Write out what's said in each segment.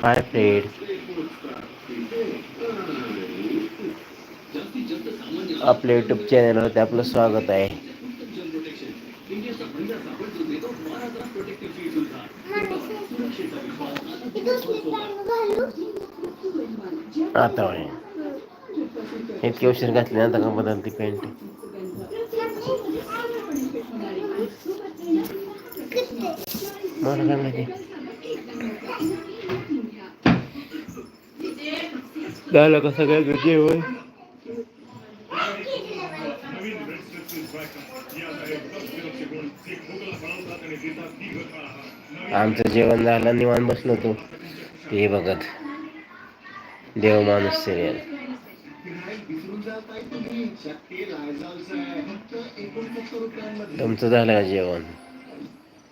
Five plate आपल्या YouTube चॅनलवरती आपलं स्वागत आहे. आता होय. इतके उशीर घातली आता का बदलती पेंट मला काय माहिती झालं का सगळं जेवण आमचं जेवण झालं निवान बसलो तो ते बघत. देव माणूस सिरियल तुमचं झालं का जेवण?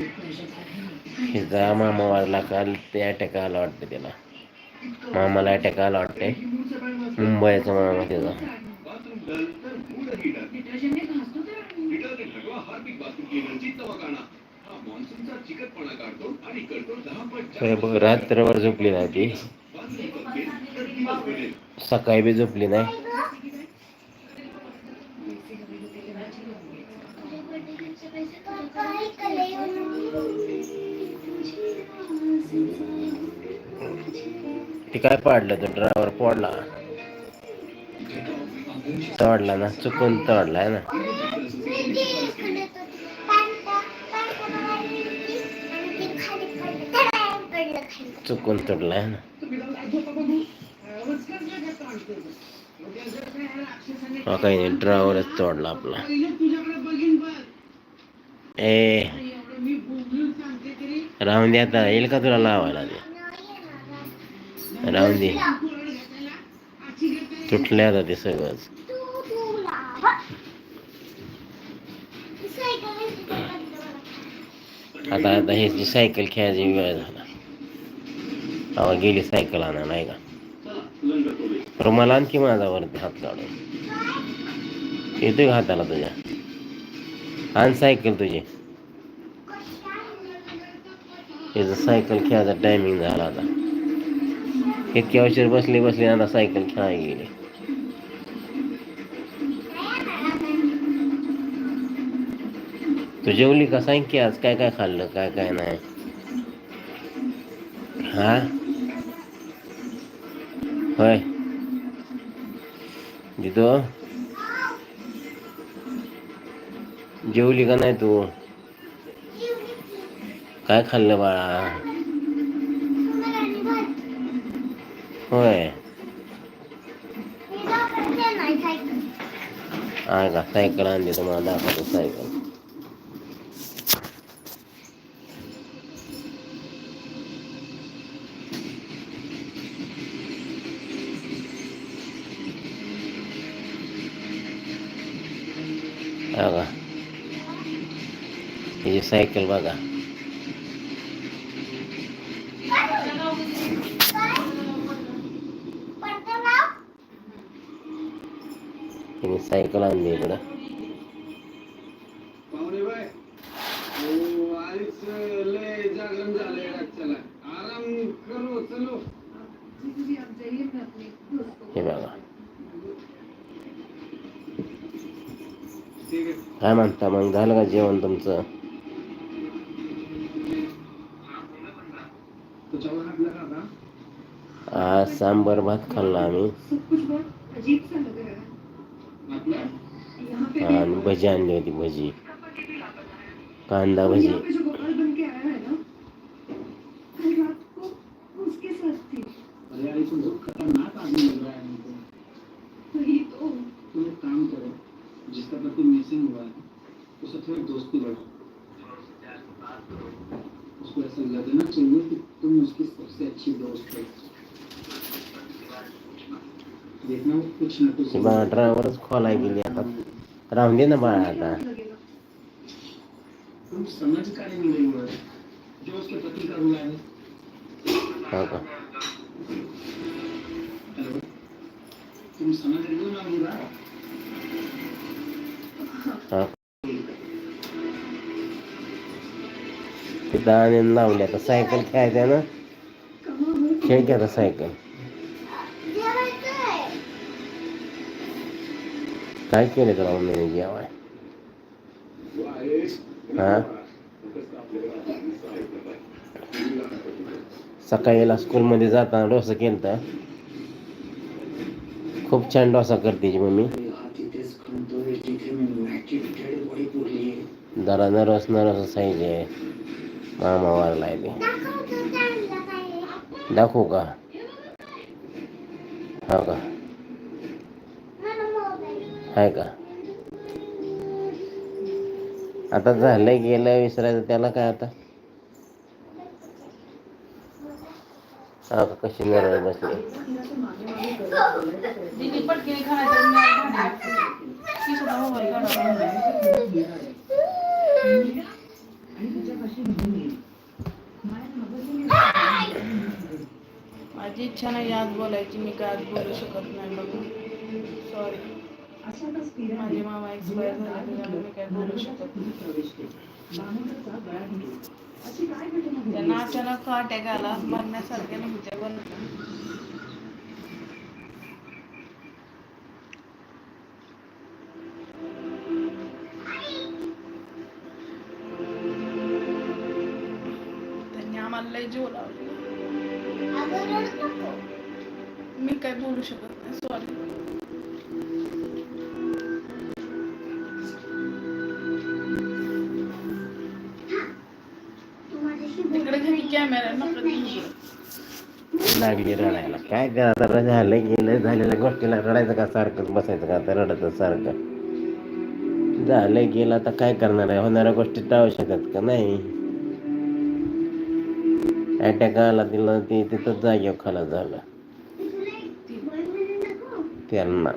ह्याचा मामा वारला काल ते अटॅक आला वाटतं त्याला. मामाला अटॅक आला वाटतंय. मुंबईचा मामा त्याचा. बघ, रात्रभर झोपली नाही ती. सकाळी बी झोपली नाही. ते काय पाडलं तो ड्रायव्हर पडला तडला ना चुकून तडलाय ना. चुकून तडलाय ना. हा काही नाही ड्रायव्हरच तोडला आपला. ए. राहून दे आता येईल का तुला लावायला ते? राहून दे. तुटले आता ते सगळंच. आता आता हे जी सायकल खेळायची वेळ झाला. तेव्हा गेली सायकल आणा नाही का? रुमाला आणखी माझा वरती हात काढून येतोय का हाताला तुझ्या? आण सायकल तुझी। याचं सायकल खेळायचा टायमिंग झाला आता इतक्या उशीर बसली बसली आता सायकल खेळायला गेली तू जेवली का सांग की आज काय काय खाल्लं काय काय नाही हा? होय दिदो जेवली का नाही तू? काय खाल्लं बाळा? होय. आहे का, सायकल आणली तुम्हाला दाखवतो सायकल. सायकल बघा. तिने सायकल आणली इकडं. हो हे बघा. काय म्हणता मग? झालं का जेवण तुमचं तो चला हात लगा था आज सांबर भात खाल्ला आम्ही. आणि भजी आणली होती भजी. कांदा भजी. ती बाळा ड्रायव्हरच खोलाय गेली आता. राहून दे ना बाळा आता. का हो का? हा. तिथं आणि लावली आता. सायकल खेळायचं ना? खेळ घ्या आता सायकल? काय केलं तुला मम्मीने जेवाय हा? सकाळीला स्कूलमध्ये जाताना डोसा केलता. खूप छान डोसा करते मम्मी. तिथेच जरा नरस नरस असायचे. मामा वारलाय ते. दाखवू का? हो का? आहे का? आता झालं गेलं विसरायचं त्याला काय आता? हा कशी नरळ बसली. माझी इच्छा नाही आज बोलायची मी काय आज बोलू शकत नाही बघू. सॉरी माझे मामा एक्सपायर झाले त्याच्यामुळे मी काय। बोलू शकत नाही त्यांना अचानक अटॅक आला मरण्यासारखे नव्हते पण त्यांनी आम्हाला लय जीव लावले मी काय बोलू शकत नाही सॉरी लागली रडायला. काय करा आता झालं गेलं झालेल्या गोष्टीला रडायचं का सारखं? बसायचं का? आता रडत सारखं. झालं गेलं आता काय करणार आहे? होणाऱ्या गोष्टी टाळू शकत का नाही? अटॅक आला तिला ती तिथं जागेवर खाला झालं. त्यांना.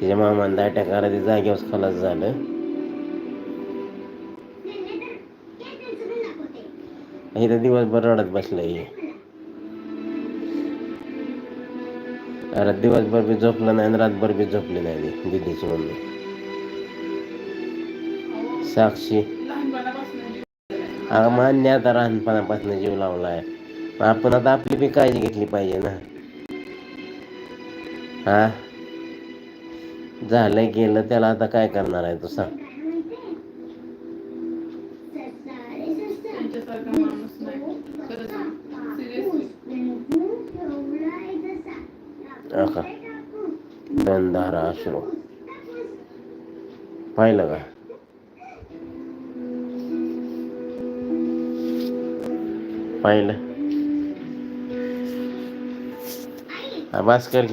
तिच्या मामांना अटॅक आला ते जागेवर खलास झालं. इथं दिवसभर रडत बसलंय अरे दिवसभर बी झोपलं नाही आणि रातभर बी झोपली नाही ती दिदीची मम्मी साक्षी अगं मान्य आता लहानपणापासून जीव लावलाय मग आपण आता आपली बी काळजी घेतली पाहिजे ना हा झालं गेलं त्याला आता काय करणार आहे तू सांग दंधारा अश्रू पाहिलं का पाहिलं हा बस कर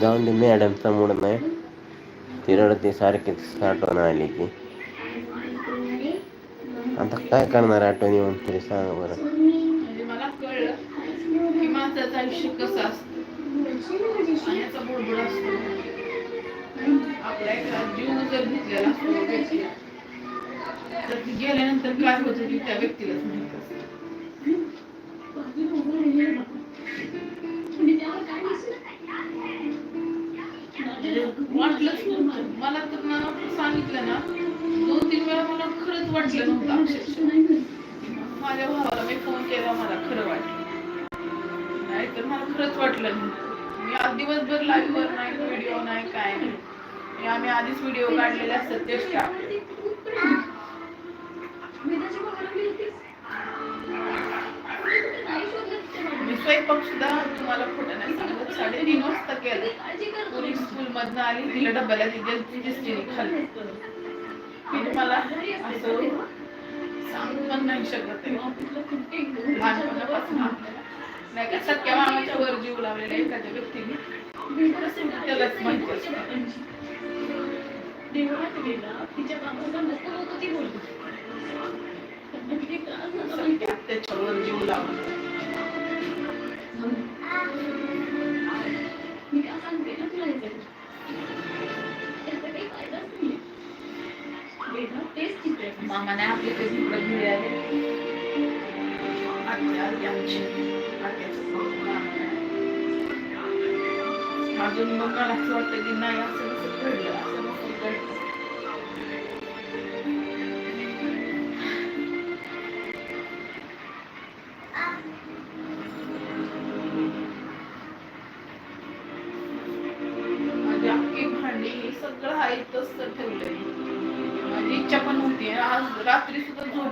जाऊन दे मॅडमचा मूड नाही ती रडते सारखी आठवण आली की आता काय करणार आठवण येऊन तरी सांग बरं मला कळलं की माणसाचं आयुष्य कसं असतं बुडबुड असतो आपला जीव जर घेतलेला असतो व्यक्तीला, तर ती गेल्यानंतर काय होतं ते त्या व्यक्तीलाच माहीत असतं वाटलंच नव्हतं मला तर ना सांगितलं ना दोन तीन वेळा मला खरंच वाटलं नव्हतं अक्षरशः. माझ्या भावाला मी फोन केला मला खरं वाटलं. नाही तर मला खरंच वाटलं नाही. मी आज दिवसभर लाईव्ह वर नाही व्हिडिओ नाही काय नाही. आम्ही आधीच व्हिडिओ काढलेले असतात तेच टाकले मी स्वयंपाक सुद्धा तुम्हाला खोटं नाही सांगितलं साडेतीन वाजता केलं. पोलीस स्कूल मधनं आली तिला डब्याला तिच्या तिचीच तिने खाल्ली तिने मला असं सांगू पण नाही शकत लहानपणापासून. नाही का सख्या मामाच्या वर जीव लावलेला एखाद्या व्यक्तीने. कसं त्यालाच माहिती असतं. त्याच्यावर जीव लावला आली आमची आत्याचं पोरगं मामाने. अजून मग मला असं वाटतं की नाही असं नसं घडलं असं नसं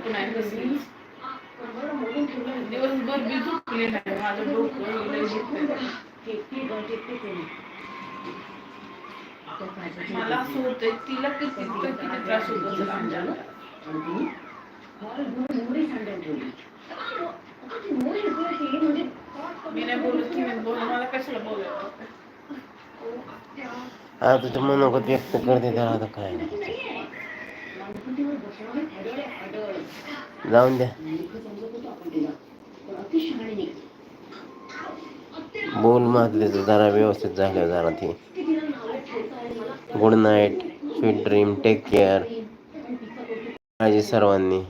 नाही बसली दिवसभर बी झोपले नाही माझं डोकं मला असं होतंय तिला किती किती त्रास होत असेल मी नाही बोलत तुम्ही बोला मला कशाला आता तुझं मनोगत व्यक्त करते त्याला आता काय. जाऊन द्या. बोल मातले तर जरा व्यवस्थित झालं जरा ती. Good night sweet dream take care काळजी सर्वांनी.